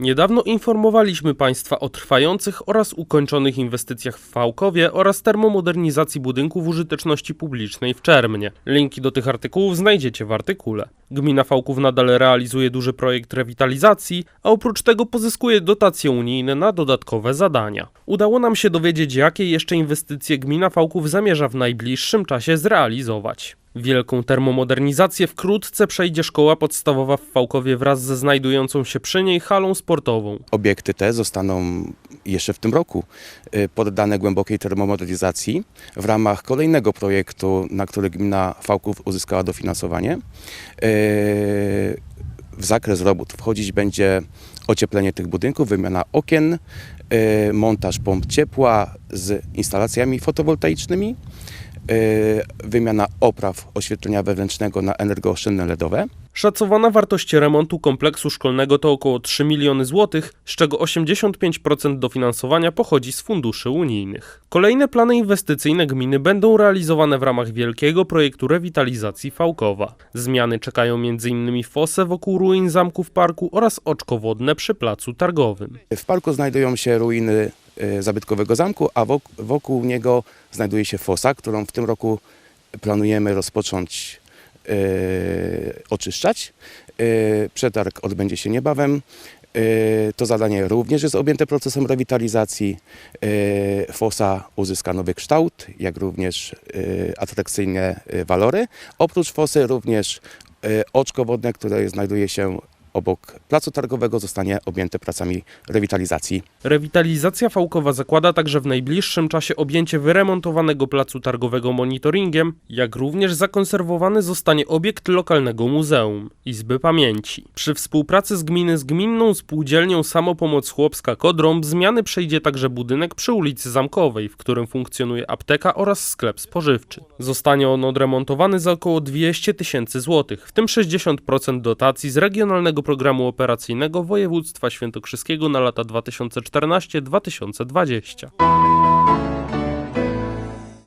Niedawno informowaliśmy Państwa o trwających oraz ukończonych inwestycjach w Fałkowie oraz termomodernizacji budynków użyteczności publicznej w Czermnie. Linki do tych artykułów znajdziecie w artykule. Gmina Fałków nadal realizuje duży projekt rewitalizacji, a oprócz tego pozyskuje dotacje unijne na dodatkowe zadania. Udało nam się dowiedzieć, jakie jeszcze inwestycje gmina Fałków zamierza w najbliższym czasie zrealizować. Wielką termomodernizację wkrótce przejdzie szkoła podstawowa w Fałkowie wraz ze znajdującą się przy niej halą sportową. Obiekty te zostaną jeszcze w tym roku y, poddane głębokiej termomodernizacji w ramach kolejnego projektu, na który gmina Fałków uzyskała dofinansowanie. Y, W zakres robót wchodzić będzie ocieplenie tych budynków, wymiana okien, y, montaż pomp ciepła z instalacjami fotowoltaicznymi, wymiana opraw oświetlenia wewnętrznego na energooszczędne LEDowe. Szacowana wartość remontu kompleksu szkolnego to około 3 miliony złotych, z czego 85% dofinansowania pochodzi z funduszy unijnych. Kolejne plany inwestycyjne gminy będą realizowane w ramach wielkiego projektu rewitalizacji Fałkowa. Zmiany czekają m.in. fosę wokół ruin zamku w parku oraz oczko wodne przy placu targowym. W parku znajdują się ruiny zabytkowego zamku, a wok- wokół niego znajduje się fosa, którą w tym roku planujemy rozpocząć e, oczyszczać. E, Przetarg odbędzie się niebawem. E, To zadanie również jest objęte procesem rewitalizacji. E, Fosa uzyska nowy kształt, jak również e, atrakcyjne e, walory. Oprócz fosy również e, oczko wodne, które znajduje się obok placu targowego zostanie objęte pracami rewitalizacji. Rewitalizacja Fałkowa zakłada także w najbliższym czasie objęcie wyremontowanego placu targowego monitoringiem, jak również zakonserwowany zostanie obiekt lokalnego muzeum, Izby Pamięci. Przy współpracy z gminy z gminną spółdzielnią Samopomoc Chłopska Kodrąb zmiany przejdzie także budynek przy ulicy Zamkowej, w którym funkcjonuje apteka oraz sklep spożywczy. Zostanie on odremontowany za około 200 tysięcy złotych, w tym 60% dotacji z Regionalnego Programu Operacyjnego Województwa Świętokrzyskiego na lata 2014-2020.